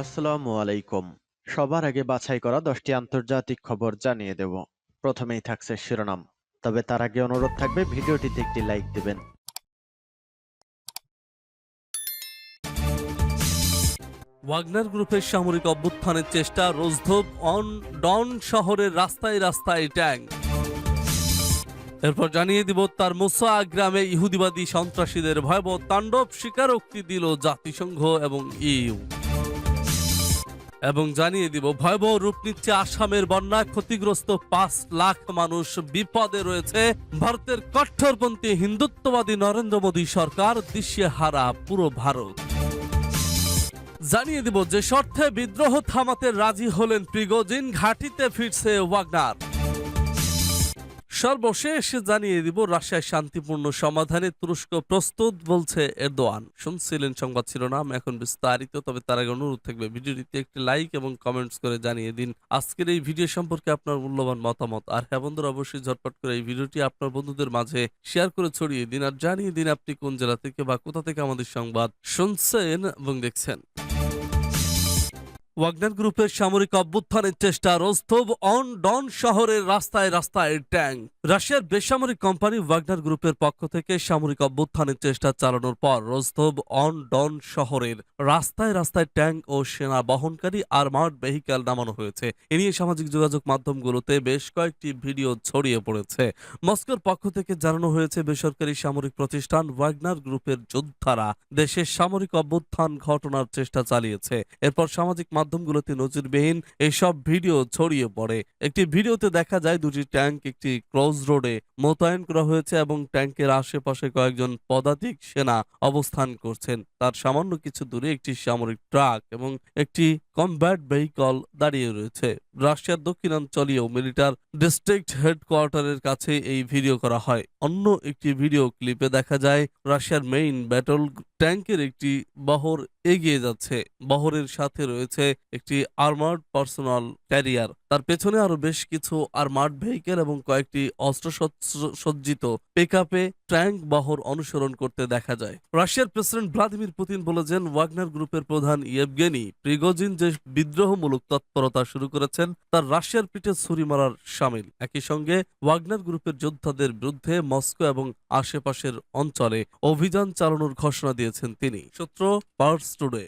আসসালামু আলাইকুম। সবার আগে বাছাই করা দশটি আন্তর্জাতিক খবর জানিয়ে দেব। প্রথমেই থাকছে শিরোনাম। তবে তার আগে অনুরোধ থাকবে, ভিডিওটিতে একটি লাইক দিবেন। ওয়াগনার গ্রুপের সামরিক অভ্যুত্থানের চেষ্টা রোজধোব অন ডন শহরের রাস্তায় রাস্তায় ট্যাঙ্ক এরপর জানিয়ে দিব তার মুসা গ্রামে ইহুদিবাদী সন্ত্রাসীদের ভয়াবহ তাণ্ডব স্বীকারোক্তি দিল জাতিসংঘ এবং ইউ এবং জানিয়ে দিব, ভয়াবহ রূপ নিচ্ছে আসামের বন্যায় ক্ষতিগ্রস্ত পাঁচ লাখ মানুষ বিপদে রয়েছে। ভারতের কট্টরপন্থী হিন্দুত্ববাদী নরেন্দ্র মোদী সরকার দৃশ্যে হারা পুরো ভারত। জানিয়ে দিব যে শর্তে বিদ্রোহ থামাতে রাজি হলেন প্রিগোজিন, ঘাটিতে ফিরছে ওয়াগনার। সর্বশেষ জানিয়ে দিব রাশিয়ায় শান্তিপূর্ণ সমাধানে তুরস্ক প্রস্তুত বলছে এরদোয়ান। শুনছিলেন সংবাদ শিরোনাম, এখন বিস্তারিত, তবে তার আগে অনুরোধ থাকবে, ভিডিওটিতে একটি লাইক এবং কমেন্টস করে জানিয়ে দিন। আজকের এই ভিডিও সম্পর্কে আপনার মূল্যবান মতামত। আর হ্যাঁ বন্ধুরা, অবশ্যই ঝটপট করে এই ভিডিওটি আপনার বন্ধুদের মাঝে শেয়ার করে ছড়িয়ে দিন। আর জানিয়ে দিন আপনি কোন জেলা থেকে বা কোথা থেকে আমাদের সংবাদ শুনছেন এবং দেখছেন। ওয়াগনার গ্রুপের সামরিক অভ্যুত্থানের চেষ্টা রোস্তভ অন ডন শহরের রাস্তায় রাস্তায় ট্যাঙ্ক রাশিয়ার বেসামরিক কোম্পানি ওয়াগনার গ্রুপের পক্ষ থেকে সামরিক অভ্যুত্থানের চেষ্টা চালানোর পর রোস্তভ অন ডন শহরের রাস্তায় রাস্তায় ট্যাঙ্ক ও সেনা বহনকারী আর্মার্ড ভেহিক্যাল নামানো হয়েছে। এ নিয়ে সামাজিক যোগাযোগ মাধ্যমগুলোতে বেশ কয়েকটি ভিডিও ছড়িয়ে পড়েছে। মস্কোর পক্ষ থেকে জানানো হয়েছে, বেসরকারি সামরিক প্রতিষ্ঠান ওয়াগনার গ্রুপের যোদ্ধারা দেশের সামরিক অভ্যুত্থান ঘটনার চেষ্টা চালিয়েছে। এরপর সামাজিক মাধ্যমগুলোতে নজিরবিহীন এইসব ভিডিও ছড়িয়ে পড়ে। একটি ভিডিওতে দেখা যায় দুটি ট্যাঙ্ক, একটি ক্রস রোডে মোতায়েন করা হয়েছে এবং ট্যাঙ্কের আশেপাশে কয়েকজন পদাতিক সেনা অবস্থান করছেন। তার সামান্য কিছু দূরে একটি সামরিক ট্রাক এবং একটি কমব্যাট ভেহিকল দাঁড়িয়ে রয়েছে। রাশিয়ার দক্ষিণাঞ্চলীয় মিলিটার ডিস্ট্রিক্ট হেডকোয়ার্টারের কাছে এই ভিডিও করা হয়। অন্য একটি ভিডিও ক্লিপে দেখা যায়, রাশিয়ার মেইন ব্যাটল ট্যাঙ্কের একটি বহর এগিয়ে যাচ্ছে। বহরের সাথে রয়েছে একটি আর্মার্ড পার্সোনাল ক্যারিয়ার। তার পেছনে আরও বেশ কিছু আর্মার্ড ভেহিকেল এবং কয়েকটি অস্ত্র সজ্জিত পিকআপে ট্যাঙ্ক বহর অনুসরণ করতে দেখা যায়। রাশিয়ার প্রেসিডেন্ট ভ্লাদিমির পুতিন বলেছেন, ওয়াগনার গ্রুপের প্রধান ইয়েভগেনি প্রিগোজিন যে বিদ্রোহমূলক তৎপরতা শুরু করেছেন, তার রাশিয়ার পিঠে ছুরি মারার সামিল। একই সঙ্গে, ওয়াগনার গ্রুপের যোদ্ধাদের বিরুদ্ধে মস্কো এবং আশেপাশের অঞ্চলে অভিযান চালানোর ঘোষণা দিয়েছেন তিনি। সূত্র পার্স টুডে।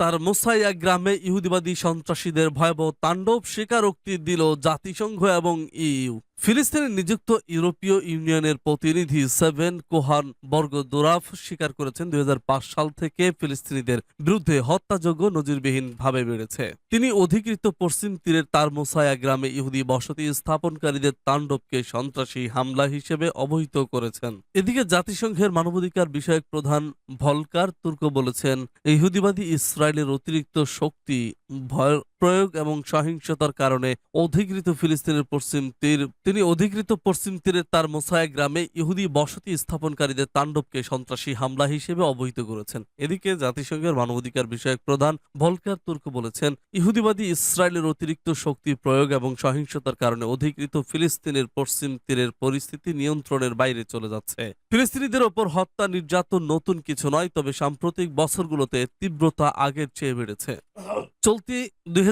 তার মোসাইয়া গ্রামে ইহুদিবাদী সন্ত্রাসীদের ভয়াবহ তাণ্ডব স্বীকারোক্তি দিল জাতিসংঘ এবং ইইউ। ফিলিস্তিনে নিযুক্ত ইউরোপীয় ইউনিয়নের প্রতিনিধি সেভেন কোহান বর্গ দোরাফ স্বীকার করেছেন দুই সাল থেকে ফিলিস্তিনিদের বিরুদ্ধে হত্যাযোগ্য নজিরবিহীন ভাবে বেড়েছে। তিনি অধিকৃত পশ্চিম তীরের তার মোসায়া গ্রামে ইহুদি বসতি স্থাপনকারীদের তাণ্ডবকে সন্ত্রাসী হামলা হিসেবে অবহিত করেছেন। এদিকে জাতিসংঘের মানবাধিকার বিষয়ক প্রধান ভলকার তুর্ক বলেছেন, ইহুদিবাদী ইসরায়েলের অতিরিক্ত শক্তি ভয়, প্রয়োগ এবং সহিংসতার কারণে অধিকৃত ফিলিস্তিনের পশ্চিম তীর, তিনি অধিকৃত পশ্চিম তীরের তার মোসায়া গ্রামে ইহুদি বসতি স্থাপনকারীদের তাণ্ডবকে সন্ত্রাসী হামলা হিসেবে অবহিত করেছেন। এদিকে জাতিসংঘের মানবাধিকার বিষয়ক প্রধান ভলকার তুর্ক বলেছেন, ইহুদিবাদী ইসরায়েলের অতিরিক্ত শক্তি প্রয়োগ এবং সহিংসতার কারণে অধিকৃত ফিলিস্তিনের পশ্চিম তীরের পরিস্থিতি নিয়ন্ত্রণের বাইরে চলে যাচ্ছে। ফিলিস্তিনিদের ওপর হত্যা, নির্যাতন নতুন কিছু নয়, তবে সাম্প্রতিক বছরগুলোতে তীব্রতা আগের চেয়ে বেড়েছে। চলতি দুই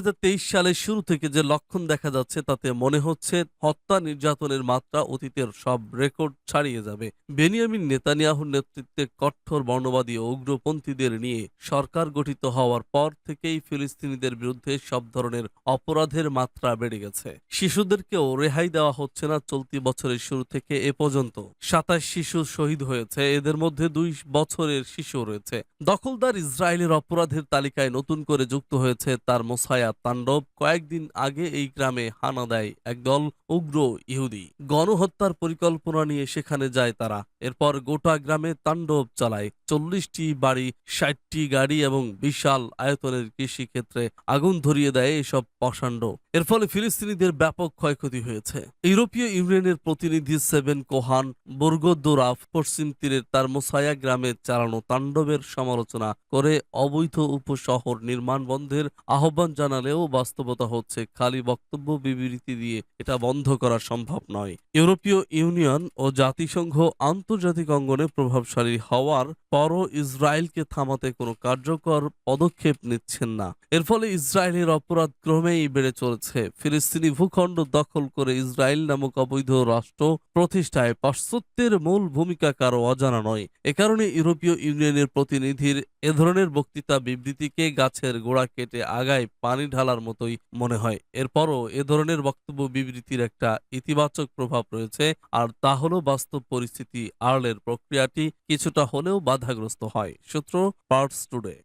সালের শুরু থেকে যে লক্ষণ দেখা যাচ্ছে, তাতে মনে হচ্ছে হত্যা নির্যাতনের মাত্রা অতীতের সব রেকর্ড ছাড়িয়ে যাবে। বেনিয়ামিন নেতানিয়াহুর নেতৃত্বে কঠোর বর্ণবাদী উগ্রপন্থীদের নিয়ে সরকার গঠিত হওয়ার পর থেকেই ফিলিস্তিনিদের বিরুদ্ধে সব ধরনের অপরাধের মাত্রা বেড়ে গেছে। শিশুদেরকেও রেহাই দেওয়া হচ্ছে না চলতি বছরের শুরু থেকে এ পর্যন্ত। সাতাশ শিশু শহীদ হয়েছে, এদের মধ্যে দুই বছরের শিশু রয়েছে। দখলদার ইসরায়েলের অপরাধের তালিকায় নতুন করে যুক্ত হয়েছে তার মোসায়া তাণ্ডব কয়েকদিন আগে এই গ্রামে হানা দেয় একদল উগ্র ইহুদি। গণহত্যার পরিকল্পনা নিয়ে সেখানে যায় তারা। এরপর গোটা গ্রামে তাণ্ডব চালায়। চল্লিশটি বাড়ি, ষাটটি গাড়ি এবং বিশাল আয়তনের কৃষি ক্ষেত্রে আগুন ধরিয়ে দেয় এসব পশাণ্ড এর ফলে ফিলিস্তিনিদের ব্যাপক ক্ষয়ক্ষতি হয়েছে। ইউরোপীয় ইউনিয়নের প্রতিনিধি সেভেন কোহান বর্গদোরাফ পশ্চিম তীরের তার মোসায়া গ্রামে চালানো তাণ্ডবের সমালোচনা করে অবৈধ উপশহর নির্মাণ বন্ধের আহ্বান জানালেও বাস্তবতা হচ্ছে খালি বক্তব্য বিবৃতি দিয়ে এটা বন্ধ করা সম্ভব নয়। ইউরোপীয় ইউনিয়ন ও জাতিসংঘ আন্তর্জাতিক আন্তর্জাতিক অঙ্গনে প্রভাবশালী হওয়ার পরও ইসরায়েলকে থামাতে কোনো কার্যকর পদক্ষেপ নিচ্ছেন না। এর ফলে ইসরায়েলের অপরাধ ক্রমেই বেড়ে চলেছে। ফিলিস্তিনি ভূখণ্ড দখল করে ইসরায়েল নামক অবৈধ রাষ্ট্র প্রতিষ্ঠায় পাশ্চাত্যের মূল ভূমিকা কারও অজানা নয়। এ কারণে ইউরোপীয় ইউনিয়নের প্রতিনিধির এ ধরনের বক্তৃতা বিবৃতিকে গাছের গোড়া কেটে আগায় পানি ঢালার মতোই মনে হয়। এরপরও এ ধরনের বক্তব্য বিবৃতির একটা ইতিবাচক প্রভাব রয়েছে, আর তা হলো বাস্তব পরিস্থিতি আর্লের প্রক্রিয়াটি কিছুটা হলেও বাধাগ্রস্ত হয়, সূত্র পার্টস টুডে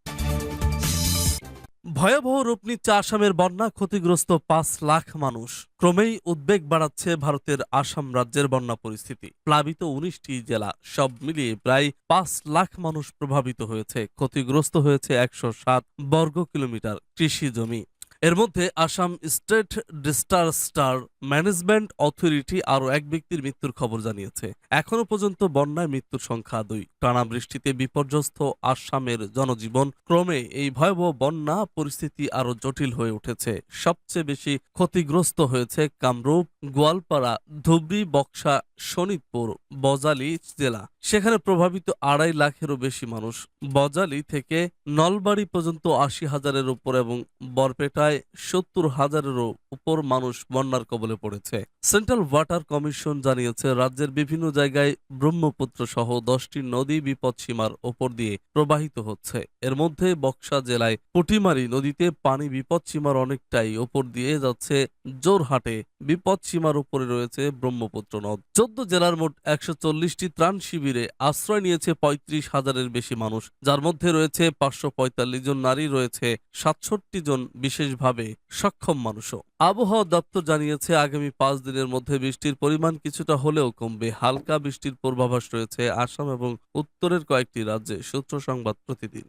ভয়াবহ রূপ নিচ্ছে আসামের বন্যা ক্ষতিগ্রস্ত পাঁচ লাখ মানুষ। ক্রমেই উদ্বেগ বাড়াচ্ছে ভারতের আসাম রাজ্যের বন্যা পরিস্থিতি। প্লাবিত উনিশটি জেলা, সব মিলিয়ে প্রায় পাঁচ লাখ মানুষ প্রভাবিত হয়েছে। ক্ষতিগ্রস্ত হয়েছে একশো সাত বর্গ কিলোমিটার কৃষি জমি। এর মধ্যে Assam state disaster management authority আরও এক ব্যক্তির মৃত্যুর খবর জানিয়েছে। এখনও পর্যন্ত বন্যায় মৃত্যুর সংখ্যা দুই। টানা বৃষ্টিতে বিপর্যস্ত আসামের জনজীবন, ক্রমে এই ভয়াবহ বন্যা পরিস্থিতি আরও জটিল হয়ে উঠেছে। সবচেয়ে বেশি ক্ষতিগ্রস্ত হয়েছে কামরূপ, গোয়ালপাড়া, ধুবড়ি, বক্সা শোনিতপুর বজালি জেলা। সেখানে প্রভাবিত আড়াই লাখেরও বেশি মানুষ। বজালি থেকে নলবাড়ি পর্যন্ত আশি হাজারের উপর এবং বরপেটায় সত্তর হাজারেরও উপর মানুষ বন্যার কবলে পড়েছে। সেন্ট্রাল ওয়াটার কমিশন জানিয়েছে, রাজ্যের বিভিন্ন জায়গায় ব্রহ্মপুত্র সহ দশটি নদী বিপদসীমার ওপর দিয়ে প্রবাহিত হচ্ছে। এর মধ্যে বক্সা জেলায় পুটিমারি নদীতে পানি বিপদসীমার অনেকটাই ওপর দিয়ে যাচ্ছে। জোরহাটে বিপদসীমার উপরে রয়েছে ব্রহ্মপুত্র নদ। চোদ্দ জেলার মোট একশো চল্লিশটি ত্রাণ শিবিরে আশ্রয় নিয়েছে পঁয়ত্রিশ হাজারের বেশি মানুষ, যার মধ্যে রয়েছে পাঁচশো পঁয়তাল্লিশ জন নারী, রয়েছে সাতষট্টি জন বিশেষভাবে সক্ষম মানুষও। আবহাওয়া দপ্তর জানিয়েছে, আগামী পাঁচ দিনের মধ্যে বৃষ্টির পরিমাণ কিছুটা হলেও কমবে। হালকা বৃষ্টির পূর্বাভাস রয়েছে আসাম এবং উত্তরের কয়েকটি রাজ্যে, সূত্র সংবাদ প্রতিদিন।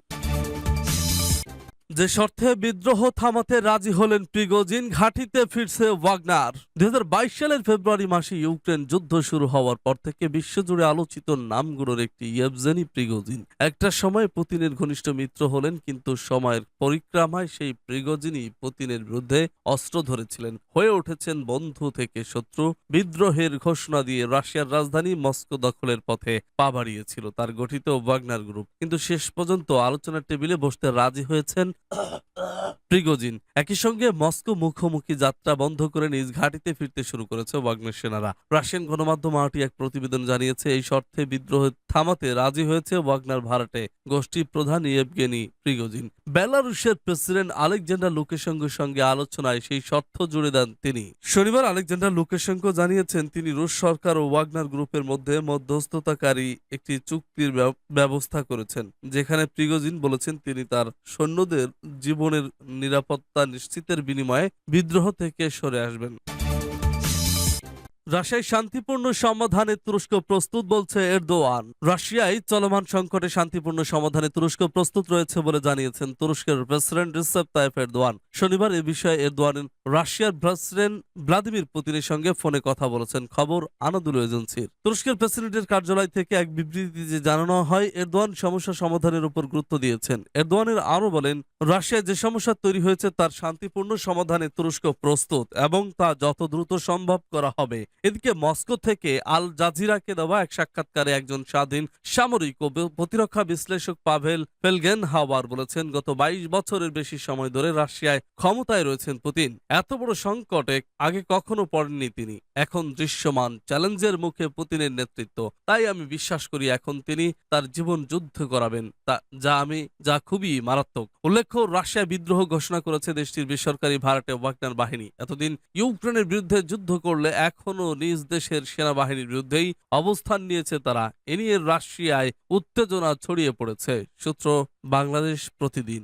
যে শর্তে বিদ্রোহ থামাতে রাজি হলেন প্রিগোজিন, ঘাঁটিতে ফিরছে ওয়াগনার। দুই সালের ফেব্রুয়ারি মাসে ইউক্রেন যুদ্ধ শুরু হওয়ার পর থেকে বিশ্বজুড়ে আলোচিত নামগুলোর একটি ইয়েভজেনি প্রিগোজিন। একটা সময় পুতিনের ঘনিষ্ঠ মিত্র হলেন, কিন্তু সময়ের পরিক্রমায় সেই প্রিগোজিনই পুতিনের বিরুদ্ধে অস্ত্র ধরেছিলেন। হয়ে উঠেছেন বন্ধু থেকে শত্রু। বিদ্রোহের ঘোষণা দিয়ে রাশিয়ার রাজধানী মস্কো দখলের পথে পা বাড়িয়েছিল তার গঠিত ওয়াগনার গ্রুপ। কিন্তু শেষ পর্যন্ত আলোচনার টেবিলে বসতে রাজি হয়েছেন uh, uh. প্রিগোজিন। একই সঙ্গে মস্কো মুখোমুখি যাত্রা বন্ধ করে নিজ ঘাঁটিতে ফিরতে শুরু করেছে ওয়াগনার সেনারা রাশিয়ান গণমাধ্যম আরটি এক প্রতিবেদন জানিয়েছে, এই শর্তে বিদ্রোহ থামাতে রাজি হয়েছে ওয়াগনার ভাড়াটে গোষ্ঠী প্রধান ইয়েভগেনি প্রিগোজিন। বেলারুশের প্রেসিডেন্ট আলেকজান্ডার লুকাশেঙ্কোর সঙ্গে আলোচনায় সেই শর্ত জুড়ে দেন তিনি। শনিবার আলেকজান্ডার লুকাশেঙ্কো জানিয়েছেন, তিনি রুশ সরকার ও ওয়াগনার গ্রুপের মধ্যে মধ্যস্থতাকারী একটি চুক্তির ব্যব- ব্যবস্থা করেছেন, যেখানে প্রিগোজিন বলেছেন তিনি তার সৈন্যদের জীবনের নিরাপত্তা নিশ্চিতের বিনিময়ে বিদ্রোহ থেকে সরে আসবেন। রাশিয়ায় শান্তিপূর্ণ সমাধানে তুরস্ক প্রস্তুত বলছে এরদোয়ান। রাশিয়ায় চলমান সংকটে শান্তিপূর্ণ সমাধানে তুরস্ক প্রস্তুত রয়েছে বলে জানিয়েছেন তুরস্কের প্রেসিডেন্ট রিসেপ তাইফ এরদোয়ান। শনিবার এ বিষয়ে এরদোয়ান রাশিয়ার প্রেসিডেন্ট ভ্লাদিমির পুতিনের সঙ্গে ফোনে কথা বলেছেন। খবর আনাদুল এজেন্সির। তুরস্কের প্রেসিডেন্টের কার্যালয় থেকে এক বিবৃতিতে জানানো হয়, এরদোয়ান সমস্যা সমাধানের উপর গুরুত্ব দিয়েছেন। এরদোয়ানের আরও বলেন, রাশিয়ায় যে সমস্যা তৈরি হয়েছে তার শান্তিপূর্ণ সমাধানে তুরস্ক প্রস্তুত এবং তা যত দ্রুত সম্ভব করা হবে। এদিকে মস্কো থেকে আল জাজিরাকে দেওয়া এক সাক্ষাৎকারে একজন স্বাধীন সামরিক ও প্রতিরক্ষা বিশ্লেষক পাভেল ফেলগেন হাওয়ার বলেছেন, গত বাইশ বছরের বেশি সময় ধরে রাশিয়ায় ক্ষমতায় রয়েছেন পুতিন। এত বড় সংকটে আগে কখনো পড়েননি তিনি। এখন দৃশ্যমান চ্যালেঞ্জের মুখে পুতিনের নেতৃত্ব। তাই আমি বিশ্বাস করি এখন তিনি তার জীবন যুদ্ধ করাবেন। তা যা আমি, যা খুবই মারাত্মক। উল্লেখ্য রাশিয়া বিদ্রোহ ঘোষণা করেছে দেশটির বেসরকারি ভাড়াটে ওয়াগনার বাহিনী। এতদিন ইউক্রেনের বিরুদ্ধে যুদ্ধ করলে এখনও নিজ দেশের সেনাবাহিনীর বিরুদ্ধেই অবস্থান নিয়েছে তারা। এ নিয়ে রাশিয়ায় উত্তেজনা ছড়িয়ে পড়েছে। সূত্র বাংলাদেশ প্রতিদিন।